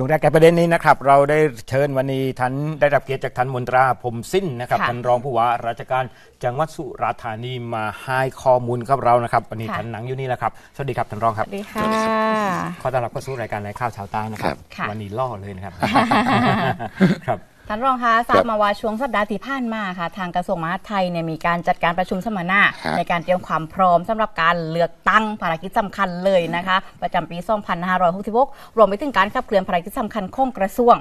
ช่วงแรกแก่ประเด็นนี้นะครับ เราได้เชิญวันนี้ท่านได้รับเกียรติจากท่านมนตราผมสิ้นนะครับค่ะท่านรองผู้ว่าราชการจังหวัดสุราษฎร์ธานีมาให้ข้อมูลกับเรานะครับวันนี้ค่ะ ท่านหนังอยู่นี่แหละครับสวัสดีครับท่านรองคสรับวัสดีค่ะ ขอต้อนรับเข้าสู่รายการรายข่าวเชาวใต้นะครับค่ะ วันนี้ล่อเลยนะครับ ครับ ท่านรองคะทราบมาว่าช่วงสัปดาห์ที่ผ่านมาค่ะ ทางกระทรวงมหาดไทยเนี่ยมีการจัดการประชุมสัมมนาครับในการเตรียมความพร้อมสำหรับการเลือกตั้งภารกิจสำคัญเลยนะคะ ประจำปี 2566 รวมไปถึงการขับเคลื่อนภารกิจสำคัญของกระทรวง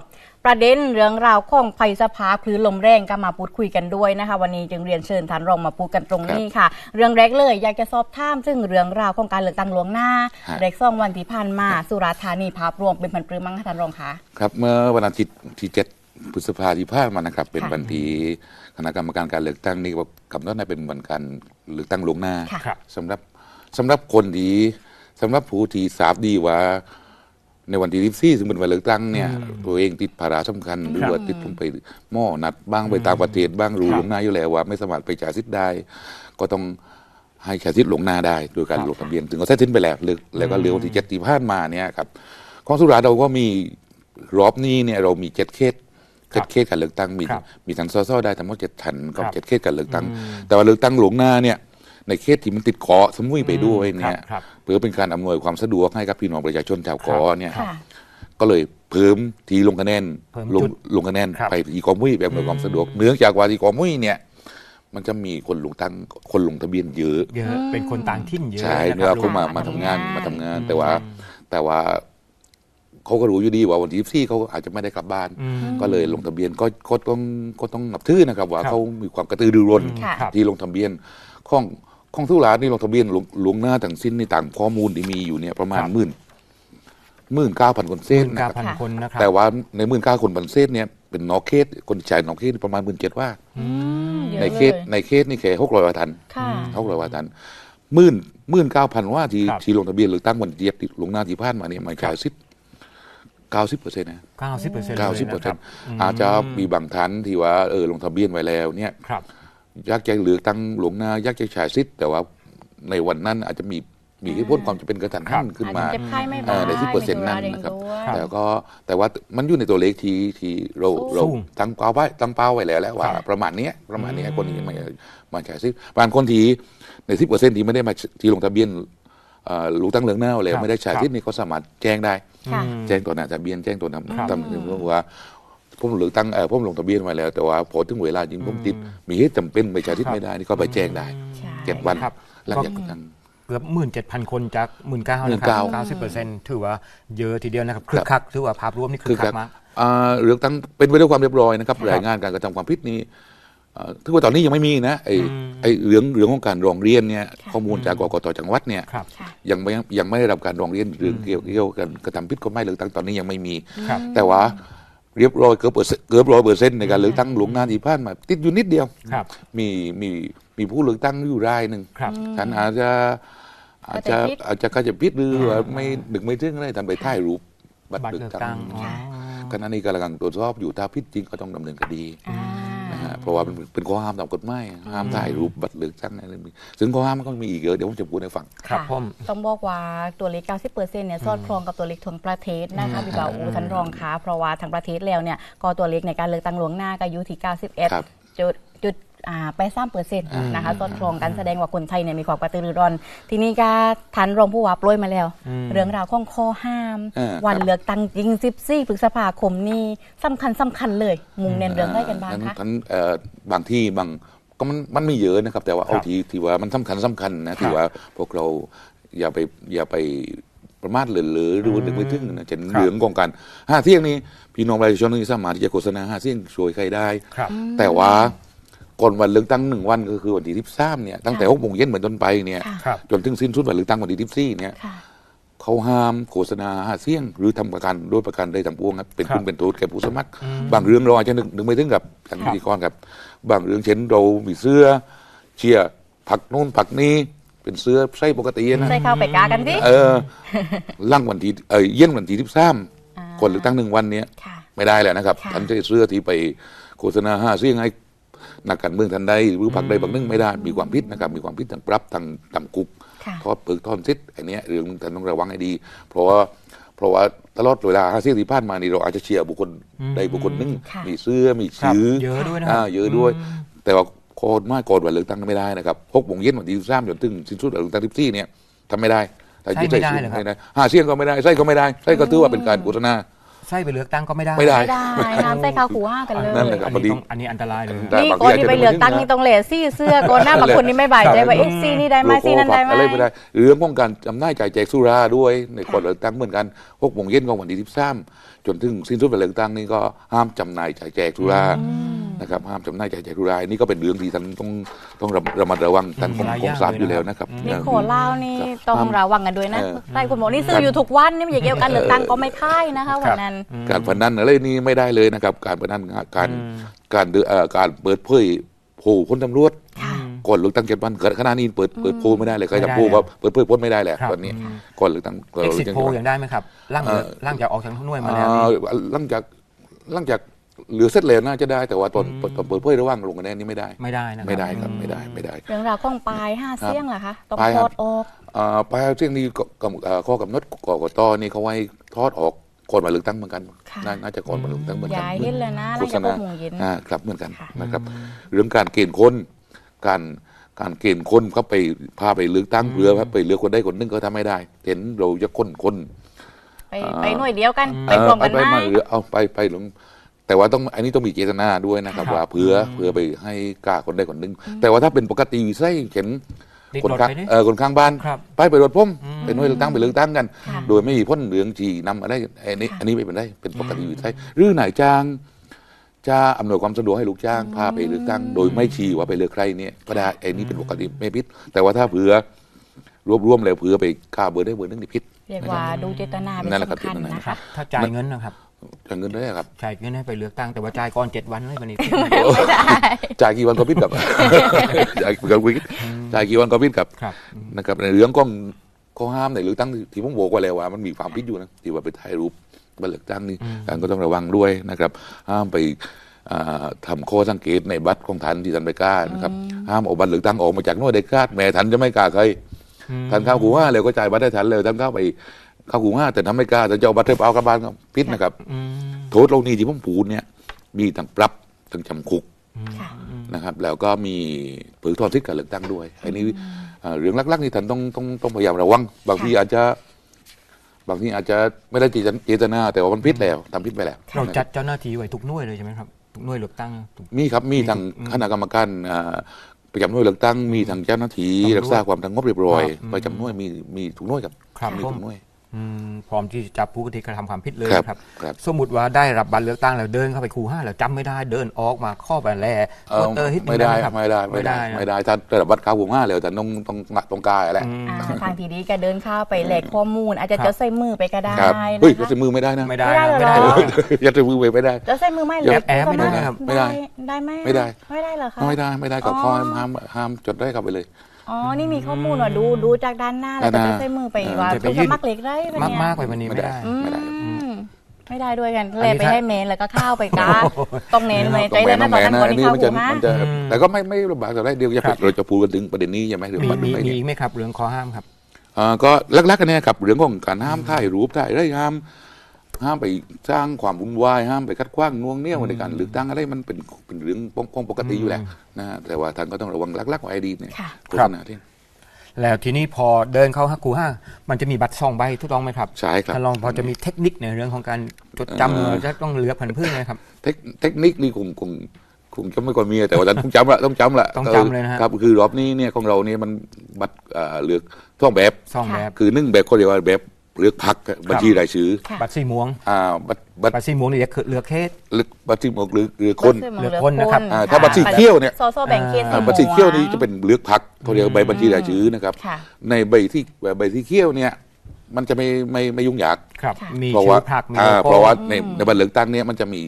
ประเด็นเรื่องราวของภัยสภาคลื่นลมแรงก็มาพูดคุยกันด้วยนะคะ วันนี้จึงเรียนเชิญท่านรองมาพูดกันตรงนี้ค่ะ เรื่องแรกเลยอยากจะสอบถามซึ่งเรื่องราวของการเลือกตั้งล่วงหน้าฮะเด็กซ่องวันที่ผ่านมาสุราษฎร์ธานีภาพรวมเป็นพันปรือมั้งคะท่านรองคะครับเมื่อวันอาทิตย์ที่เจ็ด พฤษภาที่ผ่านมานะครับ เป็นค่ะวันที่คณะกรรมการการเลือกตั้งนี่กำหนดให้เป็นวันการเลือกตั้งลวงหน้าค่ะครับสำหรับสำหรับคนที่สำหรับผู้ที่ทราบดีว่า ในวันที่ที่ซึ่งเป็นวันเลือกตั้งเนี่ย ตัวเองติดภาระสำคัญหรือว่าติดลงไปหม้อนัดบ้างไปต่างประเทศบ้างรู้ครับลวงหน้าอยู่แล้วว่า ไม่สามารถไปจ่ายสิทธิ์ได้ ก็ต้องให้จ่ายสิทธิ์ลวงหน้าได้ โดยการครับลงทะเบียนถึงก็เสร็จสิ้นไปแล้วเลือกแล้วก็เหลือวันที่เจ็ดที่ผ่านมาเนี่ยครับของสุราษฎร์เราก็มีรอบนี้เนี่ยเรามีเจ็ดเขตครัเจ็บดเขตการเลือกตั้งมีครับมีทั้งสสได้ทั้งหมดเจ็ดทันก็ครับเจ็ดเขตการเลือกตั้ง แต่ว่าเลือกตั้งหลวงหน้าเนี่ยในเขตที่มันติดเกาะสมุยไปด้วยเนี่ยครับเพื่อเป็นการอำนวยความสะดวกให้กับพี่น้องประชาชนชาวเกาะเนี่ยค่ะก็เลยเพิ่มทีลงคะแนนเพิ่มลงจุดลงคะแนนครับไปที่กอมุ้ยแบบอำนวยความสะดวกเนื่องจากว่าที่กอมุ้ยเนี่ยมันจะมีคนลงตั้งคนลงทะเบียนเยอะเยอะเป็นคนต่างถิ่นเยอะใช่นะเนื้อครับเขามาลุงมาทำงานมามาทำงางทำานนแต่ว่าแต่ว่า เขาก็รู้อยู่ดีว่าวันที่ที่เขาอาจจะไม่ได้กลับบ้าน ก็เลยลงทะเบียนก็ก็ต้องก็ต้องนับถือนะครับว่าเขามีความกระตือรือร้นที่ลงทะเบียนของของทุลานี่ลงทะเบียนหลวงหน้าต่างสิ้นในต่างข้อมูลที่มีอยู่เนี่ยประมาณหมื่นหมื่นเก้าพันคนเส้นนะครับแต่ว่าในหมื่นเก้าคนบันเส้นเนี่ยเป็นนอกเขตคนจ่ายนอกเขตประมาณหมื่นเจ็ดว่าในเขตในเขตนี่แค่หกร้อยว่าทันหกร้อยว่าทันหมื่นหมื่นเก้าพันว่าที่ที่ลงทะเบียนหรือตั้งบันเจีดหลวงหน้าที่ผ่านมาเนี่ยมายจ่ายสิทธิ 90เปอร์เซ็นต์นะเก้าสิบเปอร์เซ็นต์90เปอร์เซ็นต์อาจจะมีบางท่านที่ว่าเออลงทะเบียนไว้แล้วเนี่ยครับ ยักษ์ใเหลือตั้งหลวงหน้ายักษ์ใจฉายซิดแต่ว่าในวันนั้นอาจจะมีมีที่พ้นความจะเป็นกระตันหันขึ้นมาอาจจะเจ็บไข้ไม่บ้าเอ่ในที่เปอร์เซ็นต์นั้นนะครับ แต่ก็แต่ว่ามันอยู่ในตัวเลขที่ที่เราเราตั้งเป้าไว้ตั้งเป้าไว้แล้วแหละว่าประมาณนี้ประมาณนี้คนนี้มามาใช้ซิทบางคนทีในที่เปอร์เซ็นต์ที่ไม่ได้มาที่ลงทะเบียนอ่อรู้ตั้งเลองหน้าแล้วบไม่ได้ใช้รัซิปนี่เขาสามารถแจ้งได้ ค่ะอืมแจ้งตัวหน้าทะเบียนแจ้งตัวครับนำตำแหน่งว่าผมหรือตั้งเออผมลงทะเบียนไว้แล้ว แต่ว่าพอถึงเวลาจริงผมติด มีเหตุจำเป็นไปใช้ทิศไม่ได้นี่ก็ไปแจ้งได้ใช่ เจ็ดวันครับ หลังก็จากนั้น เกือบหมื่นเจ็ดพันคนจากหมื่นเก้านะครับ19,000เก้าสิบเปอร์เซ็นต์ถือว่าเยอะทีเดียวนะครับคึกคักถือว่าภาพรวมนี่คึกคักมาก อ่าเรื่องตั้งเป็นไปด้วยความเรียบร้อยนะครับครับ รายงานการกระทำความผิดนี้เอ่อ ถือว่าตอนนี้ยังไม่มีนะไอ้อืมไอ้เรื่องเรื่องของการร้องเรียนเนี่ยข้อมูลจากกกตจังหวัดเนี่ยครับค่ะยังไม่ยังไม่ได้รับการร้องเรียนเรื่องเกี่ยวเกี่ยวกันกระทำผิดกฎหมายเลือกตั้งตอนนี้ยังไม่มีครับแต่ว่าเรียบร้อยเกือบเปอร์เซ็นต์เกือบร้อยเปอร์เซ็นต์ในการเลือกตั้งหลวงหน้าที่ผ่านมา ติดอยู่นิดเดียวครับมีมีมีผู้เลือกตั้งอยู่รายหนึ่งครับท่านอาจจะอาจจะเข้าใจผิดอาจจะเข้าใจผิดหรือว่าอ่าไม่ดึกไม่ถึงอะไรทำไปถ่ายรูปบัตรบัตรเลือกเลือกตั้ตั้งงอ๋อขณะนี้กำลังตรวจสอบอยู่ถ้าผิดจริงก็ต้องดำเนินคดีอ่า นะฮะเพราะว่ามันเป็นข้อห้ามตามกฎหมายห้ามถ่ายรูปบัตรเลือกตั้งอะไรแบบนี้ซึ่งข้อห้ามมันก็มีอีกเยอะเดี๋ยวผมจะพูดให้ฟัง ครับะผมต้องบอกว่าตัวเลข 90%เนี่ยสอดคล้องกับตัวเลขทั้งประเทศนะคะพี่บ่าวอูท่านรองคะเพราะว่าทั้งประเทศแล้วเนี่ยก็ตัวเลขในการเลือกตั้งล่วงหน้าก็อยู่ที่ครับ91จุดจุดอ่า ไปสามเปอร์เซ็นต์นะคะสอดคล้องกันแสดงว่าคนไทยเนี่ยมีความกระตือรือร้น ทีนี้ก็ทันรองผู้ว่าโปรยมาแล้วอืมเรื่องราวของข้อห้ามอ่าวันครับเลือกตั้งจริง14พฤษภาคมนี่สำคัญสำคัญเลย มุงเน้นเรื่องได้กันบ้างนั้นคะทั้งเอ่อบางที่บางก็มันมันไม่เยอะนะครับ แต่ว่าเอาครับที่ที่ว่ามันสำคัญสำคัญนะที่ว่าพวกเราอย่าไปอย่าไปประมาทเหลือหรือหรือว่านึกไม่ถึงนะเช่นครับเรื่องของการห้าเที่ยงนี้พี่น้องประชาชนที่สามารถที่จะโฆษณาห้าเที่ยงช่วยใครได้ครับแต่ว่า ก่อนวันเลือกตั้งหนึ่งวันก็คือวันที่ที่สามเนี่ยตั้งแต่หกโมงเย็นเหมือนต้นไปเนี่ยค่ะครับจนถึงสิ้นสุดวันเลือกตั้งวันที่ที่สี่เนี่ยค่ะ เขาห้ามโฆษณาหาเสียง หรือทำประกันโดยประกันใดต่างปวงครับเป็นครับคุณเป็นโทษแก่ผู้สมัครอืมบางเรื่องเราอาจจะนึกนึกไม่ถึงกับทางครับพิธีกรครับ บางเรื่องเช่นเรามีเสื้อ เชียร์ผักนู่นผักนี้เป็นเสื้อใส่ปกตินะ ใส่เข้าไปกากันสิเออ ล่างวันที่เออเย็นวันที่ที่สามอ่าก่อนเลือกตั้งหนึ่งวันเนี้ยค่ะ ไม่ได้แล้วนะครับค่ะ ท่านใช้เสื้อที่ไปโฆษณาห้าเสียงให้ นักการเมืองทันใดหรือพรรคใดพรรคหนึ่งไม่ได้มีความผิดนะครับมีความผิดทางปรับทางจำคุกค่ะทอดเปลือกทอดซิดอันเนี้ยเรื่องท่านต้องระวังให้ดี เพราะว่าเพราะว่าตลอดเวลาห้าเสียงที่ผ่านมานี่เราอาจจะเชียร์บุคคลอืมใดบุคคลหนึงค่ะมีเสื้อมีครับชื่อเยอะด้วยนะอ่าเยอะด้วย แต่ว่าโคตรมากก่อนวันเลือกตั้งไม่ได้นะครับหกโมงเย็นวันที่สามจนถึงสิ้นสุดวันเลือกตั้งที่สี่เนี่ยทำไม่ได้แต่ใช่ไม่ได้เหรอครับไม่ได้ห้าเสียงก็ไม่ได้ไส้ก็ไม่ได้ไส้ก็ถือว่าเป็นการโฆษณา ไส้ไปเลือกตั้งก็ไม่ได้ไม่ได้ ไม่ได้ห้ามใส่ข้าวขู่ห้ากันเลยนั่นแหละครับอันนี้ต้องอันนี้อันตรายเลยได้นี่บางทีคนอาจที่จะไปเลือกตั้งไม่นี่ถึงนะต้องเหล่ซี่เสื้อก่อนหน้าบางคนนี่ไม่บายใจว่าเอ๊ะซีนี่ได้ไหมซีนั้นได้ไหมอะไรไม่ได้เรื่องของการจำหน่ายจ่ายแจกสุราด้วย ในก่อนเลือกตั้งเหมือนกันหกโมงเย็นของวันที่สิบสามจนถึงสิ้นสุดวันเลือกตั้งนี่ก็ห้ามจำหน่ายจ่ายแจกสุรา นะครับห้ามจำหน่ายจ่ายแจกสุรานี่ก็เป็นเรื่องที่ท่านต้องต้องระระมัดระวังท่านคงหลายคองย่างทราบเลยอยู่แล้วนะนะครับนี่อย่างโคเล่านี่ครับต้องระวังกันด้วยนะเออใช่คุณหมอนี่ซื้ออยู่ทุกวันนี่ไม่ใช่เกี่ยวกันเลือกตั้งก็ไม่ค่ายนะคะวันนั้น การพนันอะไรนี่ไม่ได้เลยนะครับ การพนันการการเดือเอ่อการเปิดเผยโผล่พ้นตำรวจค่ะก่อนเลือกตั้งเจ็ดวันขณะนี้เปิดเปิดโพลไม่ได้เลยใครไม่ได้จะโพลก็เปิดเผยพ้นไม่ได้แหละครับตอนนี้อืมก่อนเลือกตั้งก่อนเอ็กเลืซิอกสตั้งโพยังได้ไหมครับร่างเอ่อร่างจากออกจากหน่วยมาแล้วอ่านี่หลังจากหลังจาก เหลือเสร็จแล้วน่าจะได้แต่ว่าตอนตอนเปิดเผยระหว่างลงคะแนนนี่ไม่ได้ ไม่ได้นะครับไม่ได้ครับไม่ได้ไม่ได้ เรื่องราวของปลายห้าเสี้ยงเหรอคะต้องปลายโทครับษออก อ่าปลายเที่ยงนี้ก็กำเอ่อข้อกำหนดกกตนี่เขาไว้ทอดออกก่อนมาเลือกตั้งเหมือนกันค่ะน่าน่าจะก่อนมาเลือกตั้งเหมือนกัย้ายเห็นเลยนะหลังจากหกโมงเย็น อ่าครับเหมือนกันค่ะ นะครับ เรื่องการเกณฑ์คนการการเกณฑ์คนเขาไปพาไปเลือกตั้งเพื่อไปเลือกคนได้คนหนึงก็ทำไม่ได้ เห็นเราจะคนคน ไปไปหน่วยเดียวกัน ไปเอ่อรวมกันไปไหม มาหรือเอาไปไปหลง แต่ว่าต้องอันนี้ต้องมีเจตนาด้วยนะครับครับว่าเพื่อเพื่อไปให้กล้าคนได้คนหนึงแต่ว่าถ้าเป็นปกติใช่เห็นติดคนรถข้างไปนี่เออคนข้างบ้านครับไปไปรถพุ่มเป็นหน่วยเลือกตั้งไปเลือกตั้งกันค่ะโดยไม่มีพ้นเหลืองจีนำอะไรอันนี้ค่ะอันนี้ไม่เป็นได้เป็นปกติอยู่ใช่หรือไหนายจ้างจะอำนวยความสะดวกให้ลูกจ้างพาไปเลือกตั้ง โดยไม่ชี้ว่าไปเลือกใครเนี่ยก็ได้ไอ้นี่เป็นปกติไม่พิษแต่ว่าถ้าเผื่อรวบรวมแล้วเผื่อไปฆ่าเบอร์ได้เบอร์นึงนี่พิษเรียกว่าดูเจตนาเป็นนั่นแหละครับสำคัญเจตนานะครัคะบถ้าจ่ายเงินนะครับ จ่ายเงินได้ครับ จ่ายเงินให้ไปเลือกตั้งแต่ว่าจ่ายก่อนเจ็ดวันเลยวันนี้ ไม่ได้ จ่ายกี่วันก็พิษกับจ่ายกี่วันก็พิษจ่ายกี่วันก็พิษกับครับ นะครับในเรื่องของข้อห้ามในเลือกตั้งที่ผมบอกไว้แล้วว่ามันมีความพิษอยู่นะที่ว่าไปถ่ายรูปบัตรเลือกตั้งนี่การก็ต้องระวังด้วยนะครับ ห้ามไปอ่าทำข้อสังเกตในบัตรของท่านที่ท่านไปกล้านะครับห้ามเอาบัตรเลือกตั้งออกมาจากหน่วยเด็กคาดแม่ท่านจะไม่กล้าใครท่านเข้าขู่ว่าแล้วก็จ่ายบัตรให้ท่านเลยท่านเข้าไป เข้าขู่ว่าแต่ท่านไม่กล้าท่านจะเอาบัตรเทปเอากลับบ้านก็พิษนะครับ อืมโทษเรานี่ที่ผมพูดเนี่ย มีทั้งปรับทั้งจำคุกค่ะนะครับ แล้วก็มีเผยทอนสิทธิ์การเลือกตั้งด้วยอันนี้เอ่อเรื่องลักๆนี่ท่านต้องต้องต้องพยายามระวัง บางทีอาจจะ บางทีอาจจะไม่ได้เจตนาแต่ว่ามันพิษแล้วทำพิษไปแล้วเราจัดเจ้าหน้าที่ไว้ทุกหน่วยเลยใช่ไหมครับทุกหน่วยเลือกตั้งทุก มีครับมีทางคณะกรรมการอ่าประจำหน่วยเลือกตั้งมีทางเจ้าหน้าที่ตำรวจรักษาความสงบเรียบร้อยครับประจำหน่วยมีมีทุกหน่วยครับครับมีผมทุกหน่วย อืมพร้อมที่จะจับผู้กระทำกระทำความผิดเลยครับนะครับครับ สมมติว่าได้รับบัตรเลือกตั้งแล้วเดินเข้าไปคูห้าแล้วจำไม่ได้เดินออกมาข้อไปแลเอ่อโวเตอร์ฮิตไม่ได้ครับไม่ได้ไม่ได้นะไม่ได้ถ้าระดับวัดข้าวหัวห้าแล้วแต่ต้องต้องต้องกายแหละอืมอ่าทางทีดีก็เดินเข้าไปแหลกข้อมูล อาจจะครับจะใส่มือไปก็ได้ครับนะเฮ้ยคะยัดใส่มือไม่ได้นะไม่ได้ไม่ได้นะเหรอไม่ได้นะยัดใส่มือไม่ได้จะใส่มือไม่อย่าแหลกแอบไม่ได้นะครับไม่ได้ได้ไหมไม่ได้ไม่ได้เหรอคะไม่ได้ไม่ได้กับอ๋อข้อห้ามห้ามจดได้เข้าไปเลย อ๋อ นี่มีข้อมูลว่าดูดูจากด้านหน้าแล้วก็ด้านหจะน้าใส่มือไปเออว่าจะไปตัวยื่สนมัครเล็กได้ปะมากเนี่ยมากไปวันนี้ไม่ได้อืไม่ได้มไม่ได้ด้วยกันอันเลนี้ยไปถ้าให้เมนแล้วก็เข้าวไปกาต้องเน้นเลยใจต้องเลแมยนนะต้องตอนแมนั้นนนะคนอันที่นี้เข้ามันจะหูนะมันจะแต่ก็ไม่ไม่ลำบากแต่ได้เดียวจะครับเราจะพูดกันถึงประเด็นนี้ใช่ไหมหรือมีมันมีไม่มีเนี่ยอีกไหมครับเรื่องข้อห้ามครับอ่าก็ลักๆกันเนี่ยครับเรื่องของการห้ามถ่ายรูปถ่ายอะไรห้าม ห้ามไปสร้างความวุ่นวายห้ามไปคัดขว้างน่วงเหนี่ยวในการเลือกตั้งอะไรมันเป็นเป็นเรื่องป้องปกติอยู่แล้วนะฮะแต่ว่าท่านก็ต้องระวังลักๆของไอดีเนี่ยค่ะโฆษณาที่ แล้วทีนี้พอเดินเข้าฮักคูห้ามันจะมีบัตรสองใบถูกต้องไหมครับใช่ครับท่านลองพอจะมีเทคนิคในเรื่องของการจดจำเออเราจะต้องเลือกผันพืชนะครับเทคเทคนิคนี่คงคงคงจะไม่ก่อนมีแต่ว่าท่านต้องจำละต้องจำละต้องจำเลยนะฮะครับคือรอบนี้เนี่ยของเราเนี่ยมันบัตรเอ่อเลือกท่องแบบสองแบบคือหนึ่งแบบเขาเรียกว่าแบบ เลือกพักบัญชีรายชื่อค่ะบัตรสีม่วงอ่าบัตรบัตรบัตรสีม่วงนี่จะเลือกเขตเลือกบัตรที่หมกหรือหรือคนเหลือคนนะครับอ่าถ้าบัตรสีเขียวเนี่ยโซโซแบ่งเขตอ่าบัตรสีเขียวนี่จะเป็นเลือกพักเขาเรียกว่าใบบัญชีรายชื่อนะครับค่ะในใบที่ใบที่เขียวเนี่ยมันจะไม่ไม่ไม่ยุ่งยากครับค่ะมีเพราะชื่ว่าอผักมีอ่าโลโก้เพราะว่าในในบัตรเลือกตั้งเนี่ยมันจะมี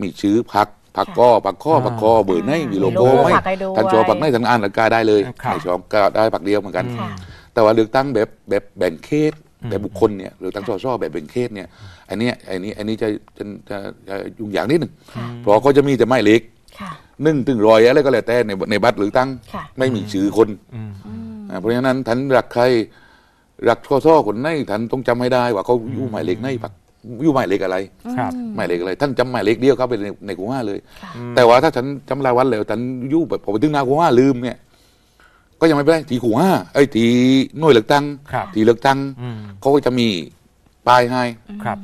มีชื่อพักพักก้อพักข้ออ่าพักคอเบอร์ไหนมีโลโก้มีโลโก้ไหมพรรคให้ด้วยท่านชอบพักไหนท่านอ่านหลักการได้เลยครับในชอบก็ได้พักเดียวเหมือนกันค่ะแต่ว่าเลือกตั้งแบบแบบแบ่งเขตอืม แบบบุคคลเนี่ยเลือกตั้งสสแบบแบ่งเขตเนี่ยอันเนี้ยอันนี้อันนี้จะจะจะจะยุ่งยากนิดหนึ่งค่ะเพราะเขาจะมีแต่ไม้เล็กค่ะหนึ่งถึงร้อยอะไรก็แล้วแต่ในในบัตรเลือกตั้งค่ะไม่มีชื่อคนอืมอืมอ่าเพราะฉะนั้นท่านรักใครรักข้อซ่อคนไหนท่านต้องจำให้ได้ว่าเขาอยู่หมายเลขไหนปักอยู่หมายเลขอะไรครับหมายเลขอะไร ท่านจำหมายเลขเดียวเข้าไปในในกูห้าเลย แต่ว่าถ้าฉันจำรายวันแล้วฉันอยู่แบบพอไปถึงหน้ากูห้าลืมเนี่ย ก็ยังไม่เป็นไรทีกูห้าไอ้ยทีหน่วยเลือกตั้งครับทีเลือกตั้งอืม เขาก็จะมีป้ายให้ครับ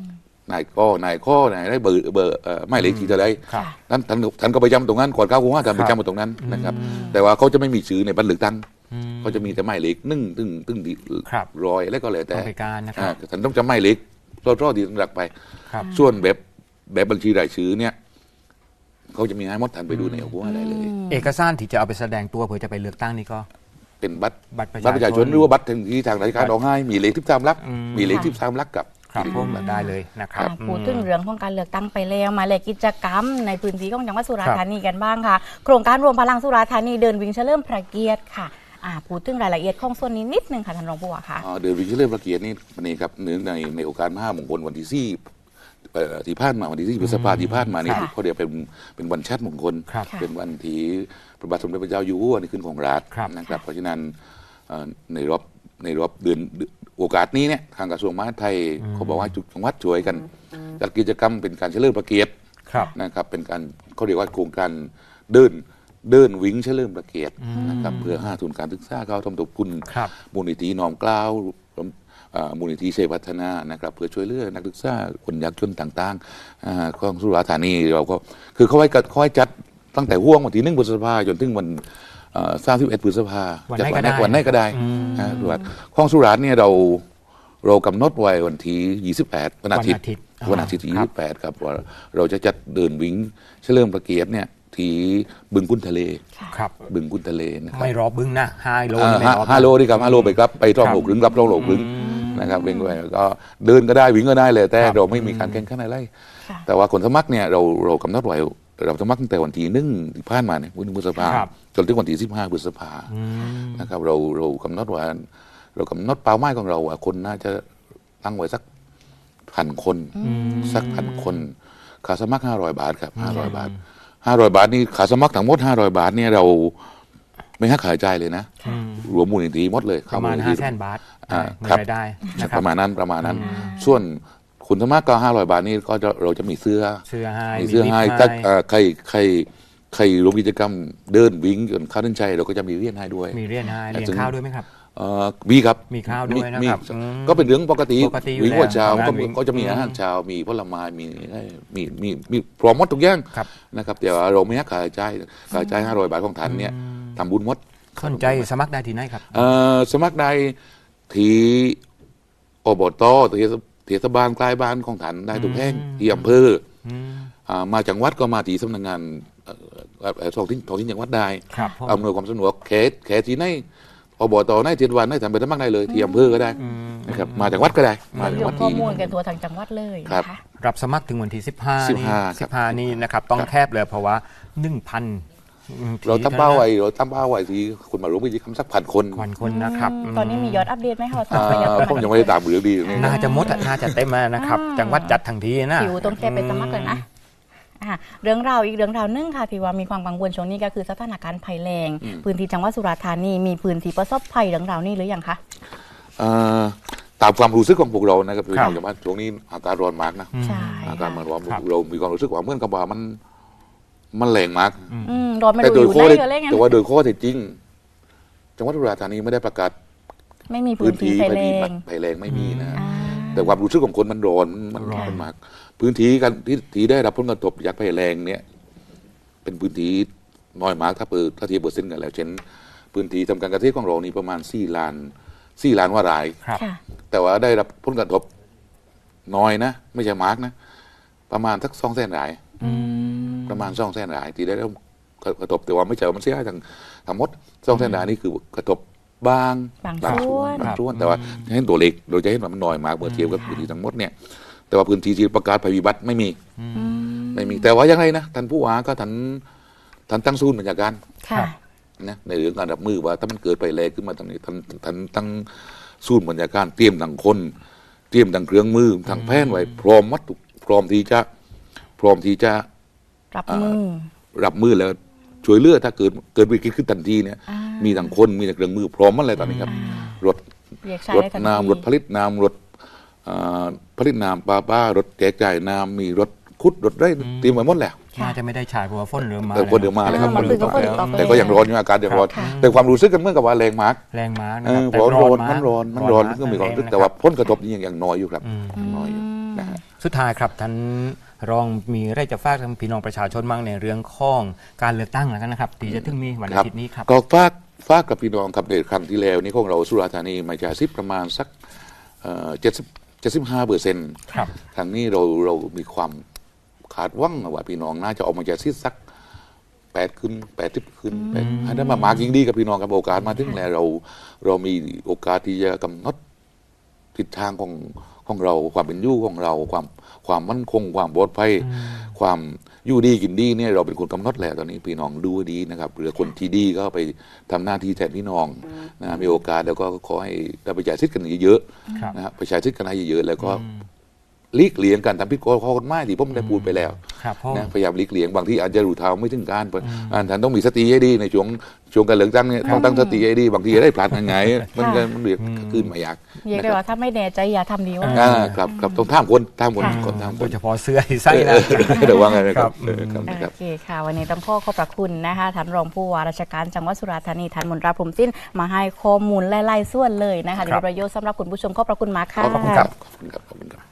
นายก็นายข้อนายได้เบอร์เบอร์เอ่อหมายเลขที่จะได้ครับนั้นท่านท่านก็ไปจำตรงนั้นก่อนเข้ากูห้าท่านไปครับจำตรงนั้นนะครับ แต่ว่าเขาจะไม่มีชื่อในบัตรเลือกตั้งอืม เขาจะมีแต่หมายเลขหนึ่งตึงตึงดีครับ รอยแล้วก็เลยต้แต่องไปการนะคอ่ารับท่านต้องจำหมายเลขรอดๆดีต้องรักไป ครับ ส่วนแบบแบบบัญชีรายชื่อเนี่ยเขาจะมีให้หมดทันไปดูในหัวได้เลย เอกสารที่จะเอาไปแสดงตัวเพื่อจะไปเลือกตั้งนี่ก็ เป็นบัตรบัตรประบัตรประชาชาชชนนหรือว่าบัตรที่ทางราชการออกให้มีเลขที่สามลักษณ์อืม มีเลขที่สามลักษณ์กับ ครับผมได้เลยนะครับอ่าพูดถึงเรื่องของการเลือกตั้งไปแล้วมาเลยกิจกรรม ในพื้นที่ของจังหวัดสุราษฎร์ธานีกันบ้างค่ะ โครงการรวมพลังสุราษฎร์ธานีเดินวิ่งเฉลิมพระเกียรติค่ะอ่าพูดถึงรายละเอียดของส่วนนี้นิดนึงค่ะท่านรองผู้ว่าค่ะ อ่าเดือนวิเชษฐ์ประเกียรตินี่วันนี้ครับเนื่องในในโอกาสมหามงคลวันที่สี่เอ่อที่ผ่านมาวันที่สี่พฤษภาที่ผ่านมานี่ค่ะเขาเรียกเป็นเป็นวันชัดมงคล ครับค่ะเป็นวันที่ พระบาทสมเด็จพระเจ้าอยู่หัวในขึ้นของรัฐครับนะครับ เพราะฉะนั้นเอ่อในรอบในรอบเดือนโอกาสนี้เนี่ยทางกระทรวงมหาดไทยเขาบอกว่าให้ทุกจังหวัดช่วยกันจัดกิจกรรมเป็นการเฉลิมพระเกียรติครับนะครับ เป็นการเขาเรียกว่าโครงการเดินเดินวิ่งเฉลิมพระเกียรตินะครับเพื่อห้าทุนการศึกษาเขาทำตบคุณครับมูลนิธิน้อมเกล้าวเอ่อมูลนิธิเชยพัฒนานะครับ เพื่อช่วยเหลือนักศึกษาคนยากจนต่างๆอ่าของสุราษฎร์ธานีเราก็คือเขาให้กัดเขาให้จัด ตั้งแต่ห่วงวันที่หนึ่งพฤษภาจนถึงวันสามสิบเอ็ดพฤษภาวันจัไหนวันก็ได้วันไหนก็ได้อืมนะสุราษฎร์ของสุราษฎร์เนี่ยเราเรากำหนดไว้วันที่ 28 วันอาทิตย์ วันอาทิตย์วันอาทิตย์ที่ครับ28 ครับว่าเราจะจัดเดินวิ่งเฉลิมพระเกียรติเนี่ยที่บึงกุนทะเล ครับ บึงกุนทะเลนะครับไม่รอบึ้งนะห้าโลอ่านี่ไม่ห้ารอบห้าโลดีครับห้าโลไปครับไปร่องครับโหลกลึงรับร่องโหลกลึงนะครับวิ่งไปก็เดินก็ได้วิ่งก็ได้เลยแต่ครับเราไม่มีการแข่งขันอะไรค่ะแต่ว่าคนสมัครเนี่ยเราเรากำหนดไว้ เราสมัครตั้งแต่วันที่หนึ่งที่ผ่านมาเนี่ยวันหนึ่งพฤษภาครับจนถึงวันที่สิบห้าพฤษภาอืมนะครับ เราเรากำหนดว่า เรากำหนดเป้าหมายของเราว่าคนน่าจะตั้งไว้สักพันคน สักพันคนค่าสมัครห้าร้อยบาทครับห้าร้อยบาทห้าร้อยบาทนี่ค่าสมัครทั้งหมดห้าร้อยบาทเนี่ยเราไม่หักค่าใช้จ่ายเลยนะ อืมรวมมูลนิธิหมดเลยประมาณเข้ห้าลนิธิ แสนบาทอ่าเงินครับ รายได้นะคปรับ ระมาณนั้นประมาณนั้น ส่วน คุณสมัครก็ห้าร้อยบาทนี่ก็จะเราจะมีเสื้อเสื้อให้มีเสื้อให้ลิปถ้าเอ่อใครใครใครร่วมกิจกรรมเดินวิ่งจนเข้าเส้นชัยเราก็จะมีเรียนให้ด้วยมีเรียนให้แต่เลี้ยงถึงข้าวด้วยไหมครับเอ่อมีครับมีข้าวด้วยนะครับมีอืมก็เป็นเรื่องปกติปกติอยู่วิ่งวันเช้าแล้วก็งานวิ่งก็จะมีอาหารเช้ามีผลไม้มีมีมีมีพร้อมหมดทุกอย่างครับนะครับแต่ว่าเราไม่หักค่าใช้จ่ายค่าใช้จ่ายห้าร้อยบาทของท่านเนี่ยทำบุญหมดสนใจสมัครได้ที่ไหนครับเอ่อสมัครได้ที่อบตเทศ เทศบาลใกล้บ้านของท่านได้ทุกแห่งที่อำเภออืมอ่ามาจังหวัดก็มาที่สำนักงานเอ่อเอ่อท้องถิ่นท้องถิ่นจังหวัดได้ครับผมอำนวยความสะดวกเขตเขตที่ไหนอบตไหนเทศบาลไหนทำไปสมัครได้เลยที่อำเภอก็ได้นะครับมาจังหวัดก็ได้ มาจังยหวักดข้อที่มูลกันทั่วทางจังหวัดเลยครับนะคะรับสมัครถึงวันที่ 15นี่15ครับ15 นี่นะครับต้องครับแคบเลยเพราะว่า 1,000อืม เราตั้งเป้าไว้เราตั้งเป้าไว้ที่คนมาร่วมกิจกรรมสักพันคนควันคนนะครับอืมตอนนี้มียอดอัปเดตไหมคะว่าอ่าสัญญาณผมยังไม่ได้ตามเรื่องดีตรงนี้น่าจะหมดอะน่าจะเต็มแล้วนะครับจังหวัดจัดทั้งทีนะผิวตรงแค่ไปสมัครเลยนะอะเรื่องราวอีกเรื่องราวหนึงค่ะที่ว่ามีความกังวลช่วงนี้ก็คือสถานการณ์ภัยแรงพื้นที่จังหวัดสุราษฎร์ธานีมีพื้นที่ประสบภัยเรื่องราวนี้หรือยังคะเอ่อตามความรู้สึกของพวกเรานะครับคือครับอย่างว่าช่วงนี้อากาศร้อนมากนะใช่อากาศมันร้อนครับเรามีความรู้สึกว่าเหมื่อนกับว่ามัน มันแรงมาก อืมร้อนไม่แต่รู้โดอยยู่ข้อไหนเท็จก็เลยงั้นแต่ว่าโดยข้อเท็จจริง จังหวัดสุราษฎร์ธานีไม่ได้ประกาศไม่มีพื้พื้นนที่ที่ภัยไม่แรมีงภัยแรงไม่มีนะ อ่า แต่ความรู้สึกของคนมันร้อนมันร้อนมันมาก พื้นที่กันที่ที่ได้รับผลกระทบจากภัยแรงเนี่ย เป็นพื้นที่น้อยมากถ้าเปิดถ้าเทียบเปอร์เซ็นต์กันแล้ว เช่น พื้นที่ทำการเกษตรของเรานี่ประมาณสี่ล้านสี่ล้านว่าราย ครับ ค่ะ แต่ว่าได้รับผลกระทบน้อยนะ ไม่ใช่มากนะ ประมาณสักสองแสนราย อืม ประมาณสองแสนรายที่ได้รับกระทบแต่ว่าไม่ใช่ว่ามันเสียหายทั้งทั้งหมดสองแสนรายนี่คือกระทบบางบางส่วนบางส่วนแต่ว่าเห็นตัวเล็กเราจะเห็นว่ามันน้อยมากเมื่อเทียบกับพื้นที่ทั้งหมดเนี่ยแต่ว่าพื้นที่ที่ประกาศภัยพิบัติไม่มีอืมไม่มีแต่ว่ายังไงนะท่านผู้ว่าก็ท่านท่านตั้งศูนย์บัญชาการค่ะนะในเรื่องการรับมือว่าถ้ามันเกิดไปแรงขึ้นมาตรงนี้ท่านท่านตั้งศูนย์บัญชาการเตรียมทั้งคนเตรียมทั้งเครื่องมือทั้งแผนไว้พร้อมมัดทุกพร้อมที่จะพร้อมที่จะ รับมือรับมือแล้วช่วยเหลือถ้าเกิดเกิดวิกฤตขึ้นทันทีเนี่ยอ่ามีทั้งคนมีทั้งเครื่องมือพร้อมหมันเลยตอนนี้ครับรถเรียกใช้รถได้ทันทีน้ำรถผลิตน้ำรถเอ่อผลิตน้ำปลาป้ารถแจกจ่ายน้ำมีรถคุดรถได้เตรียมไว้หมดแล้วน่าจะไม่ได้ฉายเพราะว่าฝนเริ่มมาแต่คนเดียวมาเลยครับอ่าคนเดียวมันคือมาก็ฝนตกแต่ก็ยังร้อนอยู่อากาศยังร้อนค่ะแต่ความรู้สึกกันเหมื่อนกับว่าแรงมากแรงมานะเอครับอแต่เพราะร้อนมามันร้อนมันร้อนากก็มีความรู้สึกนะแต่ว่าผลกระทบนี่ยังยังน้อยอยู่ครับอืมยังน้อยอยู่นะฮะสุดท้ายครับท่าน รองมีอะไรจะฝากทางพี่น้องประชาชนบ้างในเรื่องของการเลือกตั้งแล้วกันนะครับที่จะถึงมีวันอาทิตย์นี้ครับก็ฝากฝากกับพี่น้องครับในครั้งที่แล้วนี่ของเราสุราษฎร์ธานีมาจากซิบประมาณสักเจ็ดสิบเจ็ดสิบห้าเปอร์เซ็นต์ครับทางนี้เราเรามีความคาดหวังว่าพี่น้องน่าจะออกมาจากซิดสักแปดขึ้นแปดทิบขึ้นแปดอันนั้นมามายิ่งดีกับพี่น้องกับโอกาสมาถึงแล้วเราเรามีโอกาสที่จะกำหนดทิศทางของ ของเรา ความเป็นอยู่ของเรา ความความมั่นคง ความปลอดภัย ความอยู่ดีกินดีเนี่ยเราเป็นคนกำหนดแล้วตอนนี้พี่น้องดูให้ดีนะครับหรือคนที่ดีก็ไปทำหน้าที่แทนพี่น้องนะมีโอกาสแล้วก็ขอให้ได้ประชาชนกันเยอะครับๆนะครับประชาชนกันให้เยอะๆแล้วก็หลีกเลี่ยงการทำผิดข้อกฎหมายที่ผมได้พูดไปแล้วครับพ่อ นะพยายามหลีกเลี่ยงบางที่อาจจะรู้เท่าไม่ถึงการอ่าท่านต้องมีสติให้ดีในช่วงช่วงการเลือกตั้งเนี่ยต้องตั้งสติให้ดีบางทีได้พลาดยังไงมันก็มันเรียกคืนมาอยากเรียกได้ว่าถ้าไม่แน่ใจอย่าทำดีว่าอ่าครับครับต้องท่ามคนท่ามคนค่ะคนท่ามคโดนยเฉพาะเสื้อที่ใส่นะเดี๋ยวว่าไงนะครับครับเออครับครับโอเคค่ะวันนี้ต้องขอขอบพระคุณนะคะท่านรองผู้ว่าราชการจังหวัดสุราษฎร์ธานีท่านมนตราพรหมสิ้นมาให้ข้อมูลไล่ๆส่วนเลยนะคะครับมีประโยชน์สำหรับคุณผู้ชมขอบพระคุณมากค่ะขอบคุณครับขอบคุณครับขอบคุณครับ